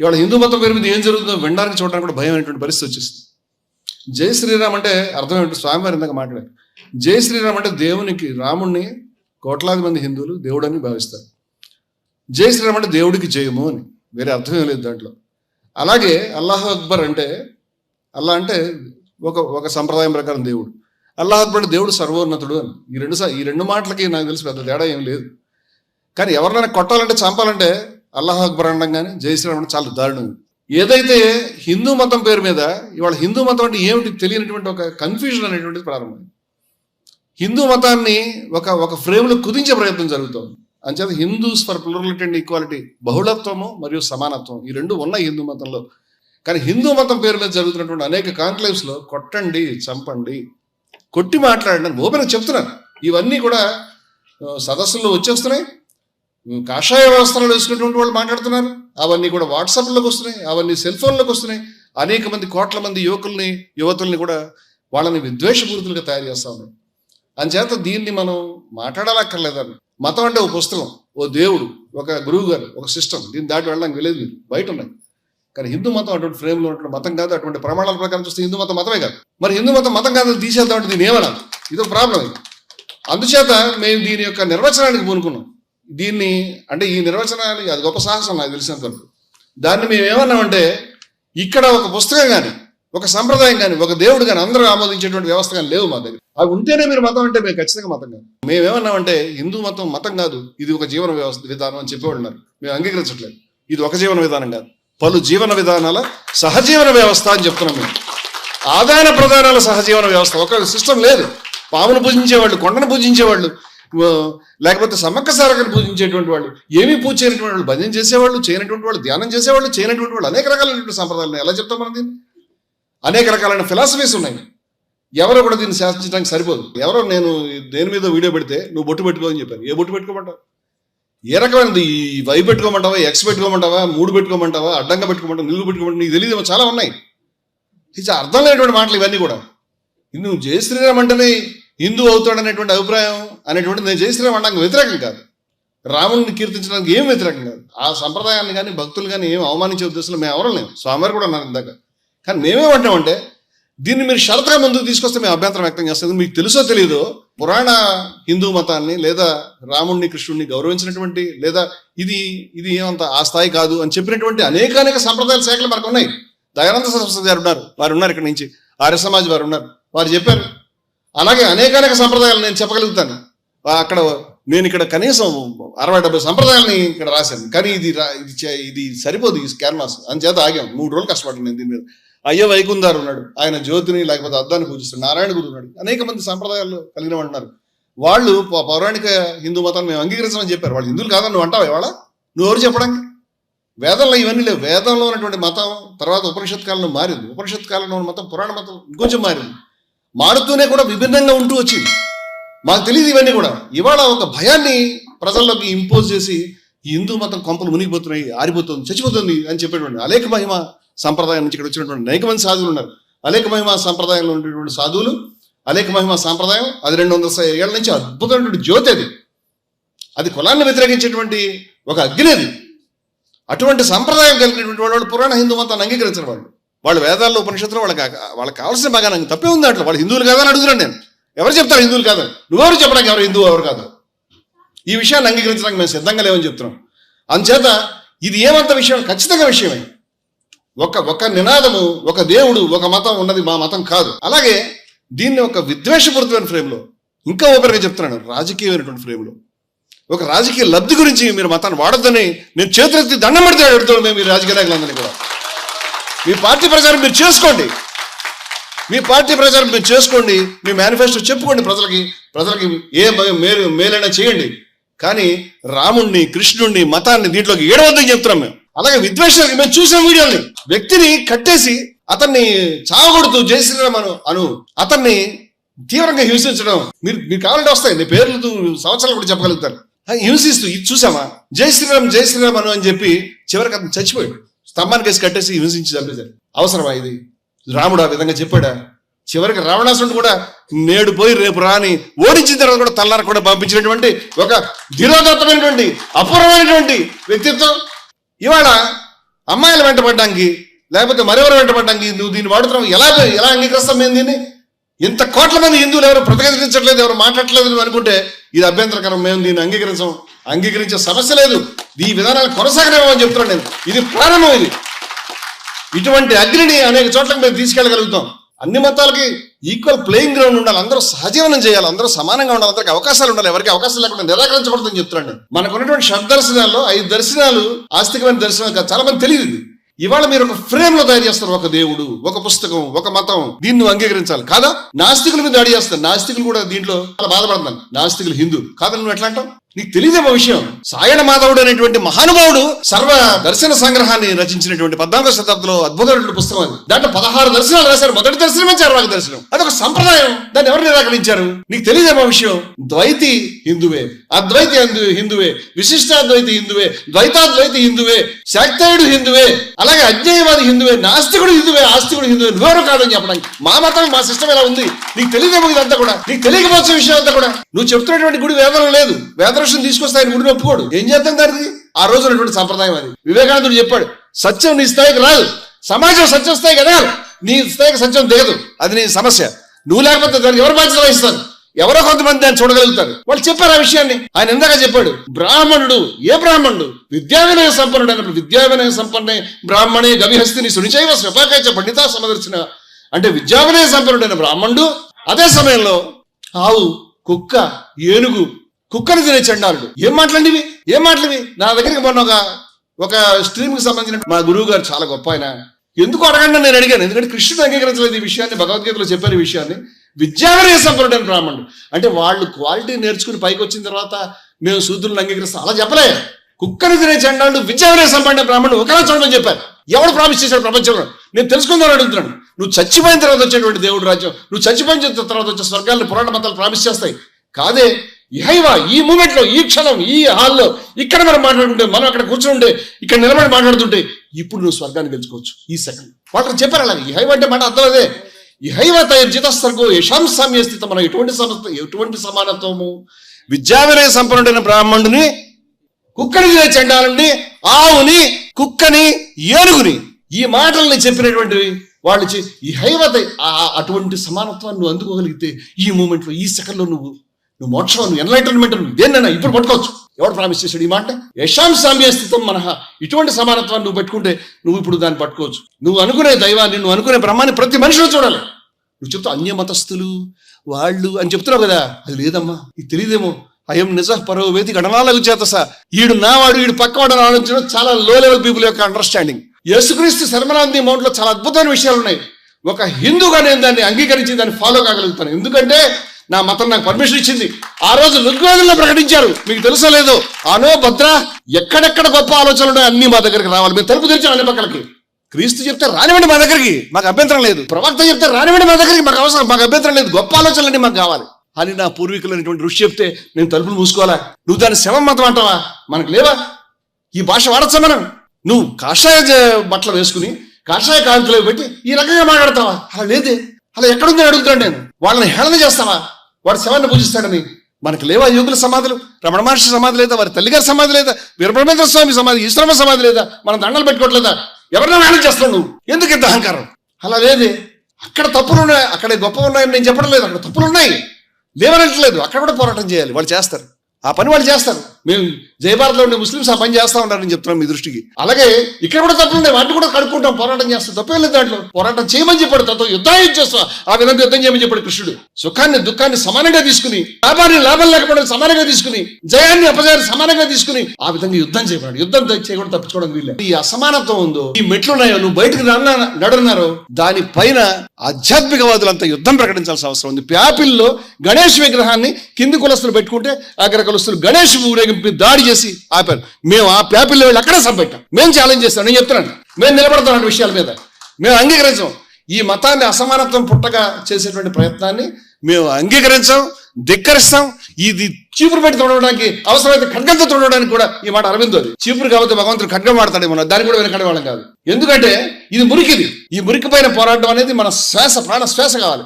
ఇవాళ హిందూ మతం పేరు మీద ఏం జరుగుతుందో వినడానికి చూడడానికి కూడా భయం అనేటువంటి పరిస్థితి వచ్చేస్తుంది జై శ్రీరామ్ అంటే అర్థం ఏంటి స్వామివారి ఇందాక మాట్లాడారు. జై శ్రీరామ్ అంటే దేవునికి రాముణ్ణి కోట్లాది మంది హిందువులు దేవుడని భావిస్తారు. జై శ్రీరామ్ అంటే దేవుడికి జయము అని. వేరే అర్థం ఏం లేదు దాంట్లో. అలాగే అల్లాహ్ అక్బర్ అంటే అల్లా అంటే ఒక ఒక సంప్రదాయం ప్రకారం దేవుడు. అల్లాహ్ అక్బర్ దేవుడు సర్వోన్నతుడు అని. ఈ రెండు ఈ రెండు మాటలకి నాకు తెలిసి పెద్ద తేడా ఏం లేదు. కానీ ఎవరినైనా కొట్టాలంటే చంపాలంటే అల్లాహ్ అక్బర్ అనడం కానీ జై శ్రీరామ్ అంటే చాలా దారుణం. ఏదైతే హిందూ మతం పేరు మీద ఇవాళ హిందూ మతం అంటే ఏమిటి తెలియనటువంటి ఒక కన్ఫ్యూజన్ అనేటువంటిది ప్రారంభమైంది హిందూ మతాన్ని ఒక ఒక ఫ్రేమ్లో కుదించే ప్రయత్నం జరుగుతోంది. అంచేత Hindus for plurality and equality బహుళత్వము మరియు సమానత్వం ఈ రెండు ఉన్నాయి హిందూ మతంలో. కానీ హిందూ మతం పేరు మీద జరుగుతున్నటువంటి అనేక కాన్క్లేవ్స్లో కొట్టండి చంపండి కొట్టి మాట్లాడండి అని ఓపెన్ చెప్తున్నారు. ఇవన్నీ కూడా సదస్సుల్లో వచ్చేస్తున్నాయి. కాషాయ వ్యవస్థలు వేసుకున్నటువంటి వాళ్ళు మాట్లాడుతున్నారు. అవన్నీ కూడా వాట్సాప్లోకి వస్తున్నాయి. అవన్నీ సెల్ ఫోన్లోకి వస్తున్నాయి. అనేక మంది కోట్ల మంది యువకుల్ని యువతుల్ని కూడా వాళ్ళని విద్వేషపూరితులుగా తయారు చేస్తా ఉన్నాయి. అంచేత దీన్ని మనం మాట్లాడాలక్కర్లేదని. మతం అంటే ఒక పుస్తకం ఓ దేవుడు ఒక గురువు గారు ఒక సిస్టమ్ దీన్ని దాటి వెళ్ళడానికి వెళ్ళేది మీరు బయట ఉన్నాయి. కానీ హిందూ మతం అటువంటి ఫ్రేమ్లో ఉన్నటువంటి మతం కాదు. అటువంటి ప్రమాణాల ప్రకారం చూస్తే హిందూ మతం మతమే కాదు. మరి హిందూ మతం మతం కాదని తీసేద్దాం అంటే దీని ఏమన్నా ఇదో ప్రాబ్లం ఇది అందుచేత మేము దీని యొక్క నిర్వచనానికి పూనుకున్నాం. దీన్ని అంటే ఈ నిర్వచనాలు అది గొప్ప సాహసం నాకు తెలిసినంత దాన్ని మేము ఏమన్నామంటే ఇక్కడ ఒక పుస్తకం కానీ ఒక సంప్రదాయం కానీ ఒక దేవుడు కానీ అందరూ ఆమోదించేటువంటి వ్యవస్థ కానీ లేవు మా దగ్గర. అవి ఉంటేనే మీరు మతం అంటే మేము ఖచ్చితంగా మతం కాదు. మేమేమన్నామంటే హిందూ మతం మతం కాదు ఇది ఒక జీవన వ్యవస్థ విధానం అని చెప్పేవాళ్ళు ఉన్నారు మేము అంగీకరించట్లేదు. ఇది ఒక జీవన విధానం కాదు. పలు జీవన విధానాల సహజీవన వ్యవస్థ అని చెప్తున్నాం మేము. ఆదాయ ప్రధానాల సహజీవన వ్యవస్థ. ఒక సిస్టమ్ లేదు. పామును పూజించేవాళ్ళు కొండను పూజించేవాళ్ళు లేకపోతే సమ్మక్క సారకను పూజించేటువంటి వాళ్ళు ఏమీ పూజ చేయనటువంటి వాళ్ళు భజన చేసేవాళ్ళు చేయనటువంటి వాళ్ళు ధ్యానం చేసేవాళ్ళు చేయనటువంటి వాళ్ళు అనేక రకాలైనటువంటి సంప్రదాయాలు ఉన్నాయి. ఎలా చెప్తాం మనం దీన్ని? అనేక రకాలైన ఫిలాసఫీస్ ఉన్నాయి. ఎవరో కూడా దీన్ని శాసించడానికి సరిపోదు. ఎవరో నేను దేని మీద వీడియో పెడితే నువ్వు బొట్టు పెట్టుకో అని చెప్పాను. ఏ బొట్టు పెట్టుకోమంటావు? ఏ రకమైనది? ఈ వై పెట్టుకోమంటావా? ఎక్స్ పెట్టుకోమంటావా? మూడు పెట్టుకోమంటావా? అడ్డంగా పెట్టుకోమంటావు? నిలుగు పెట్టుకోమంటావు? నీకు తెలియదు చాలా ఉన్నాయి. ఇది అర్థం లేనటువంటి మాటలు ఇవన్నీ కూడా. నువ్వు జయ శ్రీరామ్ అంటేనే హిందూ అవుతాడనేటువంటి అభిప్రాయం అనేటువంటిది నేను చేసిన శ్రీరామ్ వ్యతిరేకం కాదు. రాముడిని కీర్తించడానికి ఏం వ్యతిరేకం కాదు. ఆ సంప్రదాయాన్ని కానీ భక్తులు కానీ ఏం అవమానించే ఉద్దేశంలో మేము ఎవరు లేము. స్వామివారు కూడా అన్నారు ఇందాక. కానీ మేమేమంటామంటే దీన్ని మీరు షరతుగా ముందుకు తీసుకొస్తే మేము అభ్యంతరం వ్యక్తం చేస్తుంది మీకు తెలుసో తెలియదో పురాణ హిందూ మతాన్ని లేదా రాముణ్ణి కృష్ణుణ్ణి గౌరవించినటువంటి లేదా ఇది ఇది ఏమంత ఆ స్థాయి కాదు అని చెప్పినటువంటి అనేకానేక అనేక సంప్రదాయాల శాఖలు మనకు ఉన్నాయి. దయానంద సరస్వతి గారు ఉన్నారు. వారు ఉన్నారు ఇక్కడ నుంచి. ఆర్య సమాజ్ వారు ఉన్నారు. వారు చెప్పారు అలాగే అనేక అనేక సంప్రదాయాలు నేను చెప్పగలుగుతాను. అక్కడ నేను ఇక్కడ కనీసం అరవై డెబ్బై సంప్రదాయాలని ఇక్కడ రాశాను. కానీ ఇది రా- ఇది ఇది సరిపోదు ఈ క్యాన్వాస్ అని చేత ఆగాం. మూడు రోజులు కష్టపడ్డాను నేను దీని మీద. అయ్యో వైకుందారు ఉన్నాడు. ఆయన జ్యోతిని లేకపోతే అద్దాన్ని పూజిస్తాడు. నారాయణ గురు ఉన్నాడు. అనేక మంది సంప్రదాయాలు కలిగిన వాళ్ళు ఉన్నారు. వాళ్ళు పౌరాణిక హిందూ మతాన్ని మేము అంగీకరించమని చెప్పారు. వాళ్ళు హిందువులు కాదని నువ్వు అంటావు ఇవాళ? నువ్వు ఎవరు చెప్పడానికి? వేదంలో ఇవన్నీ లేవు. వేదంలో ఉన్నటువంటి మతం తర్వాత ఉపనిషత్ కాలంలో మారింది. ఉపనిషత్ కాలంలో ఉన్న మతం పురాణ మతం ఇంకొంచెం మారింది. మారుతూనే కూడా విభిన్నంగా ఉంటూ వచ్చింది. మాకు తెలియదు ఇవన్నీ కూడా. ఇవాళ ఒక భయాన్ని ప్రజల్లోకి ఇంపోజ్ చేసి ఈ హిందూ మతం కొంపలు మునిగిపోతున్నాయి ఆరిపోతుంది చచ్చిపోతుంది అని చెప్పేటువంటి అనేక మహిమ సంప్రదాయం నుంచి ఇక్కడ వచ్చినటువంటి అనేక మంది సాధువులు ఉన్నారు. అనేక మహిమ సంప్రదాయంలో ఉండేటువంటి సాధువులు అనేక మహిమ సంప్రదాయం అది రెండు వందల ఏళ్ళ నుంచి అద్భుతమైనటువంటి జ్యోతి అది. అది కులాన్ని వ్యతిరేకించేటువంటి ఒక అగ్ని అది. అటువంటి సంప్రదాయం కలిగినటువంటి వాళ్ళు పురాణ హిందూ మతాన్ని అంగీకరించిన వాళ్ళు. వాళ్ళు వేదాల్లో ఉపనిషత్తులు వాళ్ళకి వాళ్ళకి కావాల్సిన బాగా నాకు తప్పే ఉంది దాంట్లో వాళ్ళు హిందువులు కాదని అడుగుతున్నాను నేను. ఎవరు చెప్తారు హిందువులు కాదు? నువ్వెవరు చెప్పడానికి ఎవరు హిందువు ఎవరు కాదు? ఈ విషయాన్ని అంగీకరించడానికి మేము సిద్ధంగా లేవని చెప్తున్నాం. అందుచేత ఇది ఏమంత విషయం? ఖచ్చితంగా విషయమే. ఒక ఒక నినాదము ఒక దేవుడు ఒక మతం ఉన్నది మా మతం కాదు. అలాగే దీన్ని ఒక విద్వేషపూరితమైన ఫ్రేమ్లో ఇంకా ఓపెన్గా చెప్తున్నాను రాజకీయమైనటువంటి ఫ్రేమ్లో. ఒక రాజకీయ లబ్ధి గురించి మీరు మతాన్ని వాడొద్దని నేను చేతులెత్తి దండం పెడితే అడుగుతాడు మేము ఈ రాజకీయ నాయకులందరినీ కూడా. మీ పార్టీ ప్రచారం మీరు చేసుకోండి. మీ పార్టీ ప్రచారం మీరు చేసుకోండి. మీ మేనిఫెస్టో చెప్పుకోండి ప్రజలకి. ప్రజలకి ఏ మేలు మేలైనా చేయండి. కానీ రాముణ్ణి కృష్ణుణ్ణి మతాన్ని దీంట్లోకి ఏడవద్దని చెప్తున్నాం మేము. అలాగే విద్వేషాలకి మేము చూసిన వీడియోని వ్యక్తిని కట్టేసి అతన్ని చావగొడుతూ జై అను అను అతన్ని తీవ్రంగా హింసించడం మీరు మీరు కావాలంటే వస్తాయి. నీ పేర్లు సంవత్సరాలు కూడా చెప్పగలుగుతారు. హింసిస్తూ ఇది చూసామా? జై శ్రీరామ్ జై శ్రీరామ్ అను అని చెప్పి చివరికి అతను చచ్చిపోయాడు. స్తంభానికి వేసి కట్టేసి హింసించి చంపేశారు అవసరమా ఇది? రాముడు ఆ విధంగా చెప్పాడా? చివరికి రావణాసుడు కూడా నేడు పోయి రేపు రాని ఓడించిన తర్వాత కూడా తల్లార కూడా పంపించినటువంటి ఒక ధీరోదత్తమైనటువంటి అపూర్వమైనటువంటి వ్యక్తిత్వం. ఇవాళ అమ్మాయిలు వెంటబడ్డానికి లేకపోతే మరెవరు వెంటబడ్డానికి నువ్వు దీన్ని వాడుతున్నావు? ఎలా ఎలా అంగీకరిస్తాం మేము దీన్ని? ఇంత కోట్ల మంది హిందువులు ఎవరు ప్రతిఘటించట్లేదు ఎవరు మాట్లాడట్లేదు అనుకుంటే ఇది అభ్యంతరకరం మేము దీన్ని అంగీకరించం. అంగీకరించే సమస్య లేదు. ఈ విధానాలు కొనసాగలేమని చెప్తున్నాను నేను. ఇది ప్రారంభం ఇది. ఇటువంటి అగ్నిని అనేక చోట్ల మేము తీసుకెళ్ళగలుగుతాం. అన్ని మతాలకి ఈక్వల్ ప్లేయింగ్ గ్రౌండ్ ఉండాలి. అందరూ సహజీవనం చేయాలి. అందరూ సమానంగా ఉండాలి. అందరికి అవకాశాలు ఉండాలి. ఎవరికి అవకాశం లేకుండా నిరాకరించబడుతుందని చెప్తున్నాను మనకున్నటువంటి మనకు ఉన్నటువంటి షడ్ దర్శనాల్లో ఐదు దర్శనాలు ఆస్తికమైన దర్శనాలు కాదు. చాలా మంది తెలియదు ఇది. ఇవాళ మీరు ఒక ఫ్రేమ్లో తయారు చేస్తారు ఒక దేవుడు ఒక పుస్తకం ఒక మతం. దీన్ని నువ్వు అంగీకరించాలి. కాదా? నాస్తికుల మీద దాడి చేస్తారు. నాస్తికులు కూడా దీంట్లో చాలా బాధపడతాను నాస్తికులు హిందూ. కాదని నువ్వు ఎట్లా అంటావు? నీకు తెలియదేమో విషయం. సాయణ మాధవుడు అనేటువంటి మహానుభావుడు సర్వ దర్శన సంగ్రహాన్ని రచించినటువంటి పద్నాలుగో శతాబ్దంలో అద్భుతమైనటువంటి పుస్తకం అది. దాంట్లో పదహారు దర్శనాలు రాశారు. మొదటి దర్శనమే చార్వాక దర్శనం. అదొక సంప్రదాయం. దాన్ని ఎవరు నిరాకరించారు? నీకు తెలియదేమో విషయం. ద్వైతి హిందువే. అద్వైతి హిందు హిందువే. విశిష్టాద్వైతి హిందువే. ద్వైతాద్వైతి హిందువే. శాక్తాయుడు హిందువే. అలాగే అజ్ఞేయవాది హిందువే. నాస్తికుడు హిందువే. ఆస్తికుడు హిందువే. నువ్వెవరు కాదని చెప్పడానికి. మా మతం మా సిస్టమ్ ఎలా ఉంది? నీకు తెలియదేమో ఇదంతా కూడా. నీకు తెలియకపోవచ్చు విషయం అంతా కూడా. నువ్వు చెప్తున్నటువంటి గుడి వేదన లేదు. వేదన వేదరక్షణ తీసుకొస్తే ఆయన గుడిని ఒప్పుకోడు ఏం చేద్దాం దానికి? ఆ రోజు ఉన్నటువంటి సంప్రదాయం అది. వివేకానందుడు చెప్పాడు సత్యం నీ స్థాయికి రాదు. సమాజం సత్యం స్థాయికి ఎదగాలి. నీ స్థాయికి సత్యం దిగదు. అది నీ సమస్య. నువ్వు లేకపోతే దానికి ఎవరు బాధ్యత వహిస్తారు? ఎవరో కొంతమంది దాన్ని చూడగలుగుతారు. వాళ్ళు చెప్పారు ఆ విషయాన్ని. ఆయన ఇందాక చెప్పాడు బ్రాహ్మణుడు ఏ బ్రాహ్మణుడు? విద్యా వినయ సంపన్నుడు అన్నప్పుడు విద్యా వినయ సంపన్నే బ్రాహ్మణే గవిహస్తిని సునిచైవ స్వపాకైచ పండిత సమదర్శన. అంటే విద్యా వినయ సంపన్నుడైన బ్రాహ్మణుడు అదే సమయంలో ఆవు కుక్క ఏనుగు కుక్కను తినే చండాలుడు. ఏం మాట్లాడివి ఏం మాట్లాడివి నా దగ్గరికి మొన్న ఒక ఒక స్ట్రీమ్కి సంబంధించిన మా గురువు గారు చాలా గొప్ప ఆయన. ఎందుకు అడగండి నేను అడిగాను. ఎందుకంటే కృష్ణుడు అంగీకరించలేదు ఈ విషయాన్ని భగవద్గీతలో చెప్పారు ఈ విషయాన్ని. విద్యావరే సంప్రదాయం బ్రాహ్మణుడు. అంటే వాళ్ళు క్వాలిటీ నేర్చుకుని పైకి వచ్చిన తర్వాత మేము శూద్రులను అంగీకరిస్తాం. అలా చెప్పలే. కుక్కని తినే చండాలు విద్యావరే సంపన్న బ్రాహ్మణుడు ఒకలా చూడమని చెప్పారు. ఎవడు ప్రామిస్ చేశాడు ప్రపంచంలో? నేను తెలుసుకుందామని అడుగుతున్నాను. నువ్వు చచ్చిపోయిన తర్వాత వచ్చేటువంటి దేవుడు రాజ్యం నువ్వు చచ్చిపోయిన తర్వాత వచ్చే స్వర్గాలను పురాణ మతాలు ప్రామిస్ చేస్తాయి. కాదే ఇహైవా ఈ మూమెంట్లో ఈ క్షణం ఈ హాల్లో ఇక్కడ మనం మాట్లాడుకుంటే మనం అక్కడ కూర్చుంటే ఇక్కడ నిలబడి మాట్లాడుతుంటే ఇప్పుడు నువ్వు స్వర్గాన్ని గెలుచుకోవచ్చు ఈ సెకండ్. వాళ్ళు చెప్పారు అలాగే. ఇహైవ అంటే మాట అర్థం అదే. ఇహైవ తయ జితస్తర్గో యశాం సామ్య స్థితి మనం ఎటువంటి సమత్వ ఎటువంటి సమానత్వము? విద్యా వినయ సంపన్నుడైన బ్రాహ్మణుని కుక్కని తినే చండాలని ఆవుని కుక్కని ఏనుగుని. ఈ మాటల్ని చెప్పినటువంటి వాళ్ళు ఈ హైవత అటువంటి సమానత్వాన్ని నువ్వు అందుకోగలిగితే ఈ మూమెంట్లో ఈ సెకండ్లో నువ్వు నువ్వు మోక్షం నువ్వు ఎన్లైటన్మెంట్ నువ్వు దేన్నైనా ఇప్పుడు పట్టుకోవచ్చు. ఎవడు ప్రామిస్ చేశాడు ఈ మాట? యశాం సామ్య స్థితం మనహ. ఇటువంటి సమానత్వాన్ని నువ్వు పెట్టుకుంటే నువ్వు ఇప్పుడు దాన్ని పట్టుకోవచ్చు. నువ్వు అనుకునే దైవాన్ని నువ్వు అనుకునే బ్రహ్మాన్ని ప్రతి మనిషిలో చూడాలి. నువ్వు చెప్తావు అన్య మతస్థులు వాళ్ళు అని చెప్తున్నావు కదా అది లేదమ్మా. ఇది తెలియదేమో. అయం నిజ పరో వేది గణనాలకు చేత సా ఈడు నావాడు ఈడు పక్కవాడు ఆలోచించడం చాలా లో లెవెల్ పీపుల్ యొక్క అండర్స్టాండింగ్ యేసుక్రీస్తు శర్మనాంది మౌంట్లో చాలా అద్భుతమైన విషయాలు ఉన్నాయి. ఒక హిందూగా నేను దాన్ని అంగీకరించి దాన్ని ఫాలో కాగలుగుతాను. ఎందుకంటే నా మతం నాకు పర్మిషన్ ఇచ్చింది. ఆ రోజు ఋగ్వేదంలో ప్రకటించారు. మీకు తెలుసా లేదు? అనో భద్ర ఎక్కడెక్కడ గొప్ప ఆలోచనలు అన్ని మా దగ్గరికి రావాలి. మేము తలుపు తెరిచాం అన్ని పక్కలకి. క్రీస్తు చెప్తే రానివ్వండి మా దగ్గరికి. మాకు అభ్యంతరం లేదు. ప్రవక్త చెప్తే రానివ్వండి మా దగ్గరికి. మాకు అవసరం. మాకు అభ్యంతరం లేదు. గొప్ప ఆలోచనలన్నీ మాకు కావాలి. అని నా పూర్వీకులైనటువంటి ఋషి చెప్తే నేను తలుపులు మూసుకోవాలా? నువ్వు దాన్ని శవం మతం అంటావా? మనకు లేవా? ఈ భాష వాడచ్చా మనం? నువ్వు కాషాయ జ- బట్టలు వేసుకుని కాషాయ కాంతిలో పెట్టి ఈ రకంగా మాట్లాడతావా? అలా లేదే. అలా ఎక్కడుందని అడుగుతాను నేను. వాళ్ళని హేళన చేస్తావా? వాడు శవాన్ని పూజిస్తాడని. మనకు లేవా యోగుల సమాధులు? రమణ మహర్షి సమాధి లేదా? వారి తల్లిగారి సమాధి లేదా? వీరబ్రహ్మేంద్ర స్వామి సమాధి ఈశ్వరమ్మ సమాధి లేదా? మనం దండలు పెట్టుకోవట్లేదా? ఎవరినో మేనేజ్ చేస్తావు నువ్వు? ఎందుకు ఇంత అహంకారం? అలా లేదే. అక్కడ తప్పులు ఉన్నాయి. అక్కడ గొప్ప ఉన్నాయని నేను చెప్పడం లేదు. అక్కడ తప్పులు ఉన్నాయి. లేవనట్లేదు అక్కడ కూడా పోరాటం చేయాలి. వాళ్ళు చేస్తారు. ఆ పని వాళ్ళు చేస్తారు. మేము జయభారత్లో ఉండే ముస్లిమ్స్ ఆ పని చేస్తా ఉంటారని చెప్తున్నాం మీ దృష్టికి. అలాగే ఇక్కడ కూడా తప్పులు ఉన్నాయి వాటిని కూడా కడుక్కుంటాం పోరాటం చేస్తాం తప్పేం లేదు దాంట్లో. పోరాటం చేయమని చెప్పాడు తనతో యుద్ధం చేస్తాం? ఆ విధంగా యుద్ధం చేయమని చెప్పాడు కృష్ణుడు. సుఖాన్ని దుఃఖాన్ని సమానంగా తీసుకుని లాభాన్ని లాభం లేకపోవడం సమానంగా తీసుకుని జయాన్ని అపజయాన్ని సమానంగా తీసుకుని ఆ విధంగా యుద్ధం చేయమన్నాడు. యుద్ధం చేయకుండా తప్పించుకోవడం వీళ్ళే ఈ అసమానత్వం ఉందో ఈ మెట్లున్నాయో నువ్వు బయటకు రానా నడున్నారో దానిపైన ఆధ్యాత్మికవాదులంతా యుద్ధం ప్రకటించాల్సిన అవసరం ఉంది. ప్యాపిల్లో గణేష్ విగ్రహాన్ని కింది కులస్తులు పెట్టుకుంటే అగ్ర కులస్తులు గణేష్ ఊరేగింపు దాడి చేసి ఆపారు. మేము ఆ పేపర్లో వెళ్ళి అక్కడే సంపెట్టాం మేము ఛాలెంజ్ చేస్తాం. నేను చెప్తున్నాను. మేము నిలబడతాం విషయాల మీద. మేము అంగీకరించాం. ఈ మతాన్ని అసమానత్వం పుట్టగా చేసేటువంటి ప్రయత్నాన్ని మేము అంగీకరించాం ధిక్కరిస్తాం. ఇది చీపురు పెట్టి తొడవడానికి అవసరమైతే ఖడ్గంతో తొడవడానికి కూడా ఈ మాట అరవిందో అది. చీపురు కాబట్టి భగవంతుడు ఖడ్గం మన దాన్ని కూడా వెనకడే వాళ్ళం కాదు. ఎందుకంటే ఇది మురికిది ఈ మురికి పైన పోరాటం అనేది మన శ్వాస ప్రాణ శ్వాస కావాలి.